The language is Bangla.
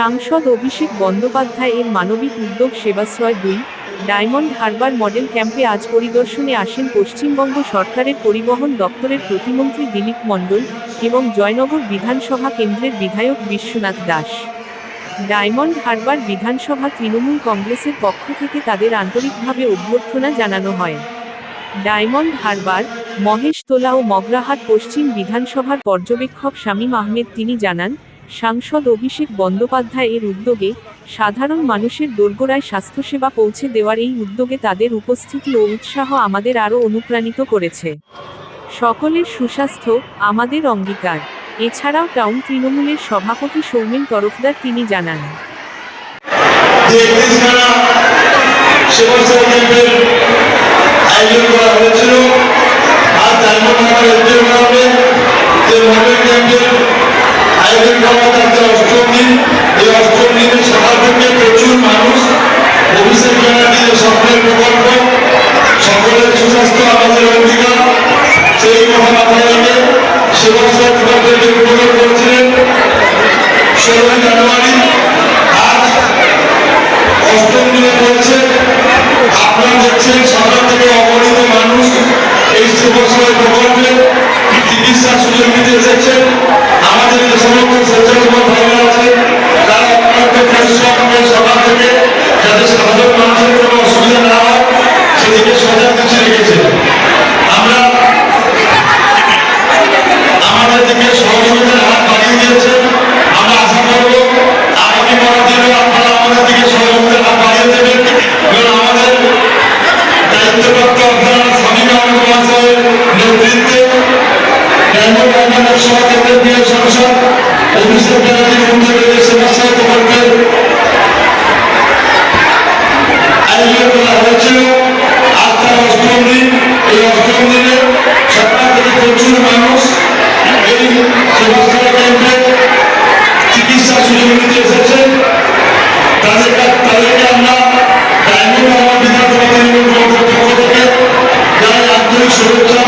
সাংসদ অভিষেক বন্দ্যোপাধ্যায় এর মানবিক উদ্যোগ সেবাশ্রয় দুই, ডায়মন্ড হারবার মডেল ক্যাম্পে আজ পরিদর্শনে আসেন পশ্চিমবঙ্গ সরকারের পরিবহন দপ্তরের প্রতিমন্ত্রী দিলীপ মণ্ডল এবং জয়নগর বিধানসভা কেন্দ্রের বিধায়ক বিশ্বনাথ দাস। ডায়মন্ড হারবার বিধানসভা তৃণমূল কংগ্রেসের পক্ষ থেকে তাদের আন্তরিকভাবে অভ্যর্থনা জানানো হয়। ডায়মন্ড হারবার, মহেশতলা ও মগরাহাট পশ্চিম বিধানসভার পর্যবেক্ষক শামীম আহমেদ তিনি জানান সাংসদ অভিষেক বন্দ্যোপাধ্যায় এর উদ্যোগে সাধারণ মানুষের দোরগোড়ায় স্বাস্থ্যসেবা পৌঁছে দেওয়ার এই উদ্যোগে তাদের উপস্থিতি ও উৎসাহ আমাদের আরও অনুপ্রাণিত করেছে। সকলের সুস্বাস্থ্য আমাদের অঙ্গীকার। এছাড়াও টাউন তৃণমূলের সভাপতি সৌমেন তরফদার তিনি জানান। আর ডায়মন্ড ষোলোই জানুয়ারি আপনারা দেখছেন আয়োজন করা হয়েছিল আজ তার অষ্টম দিন এই অষ্টম দিনে ডায়মন্ড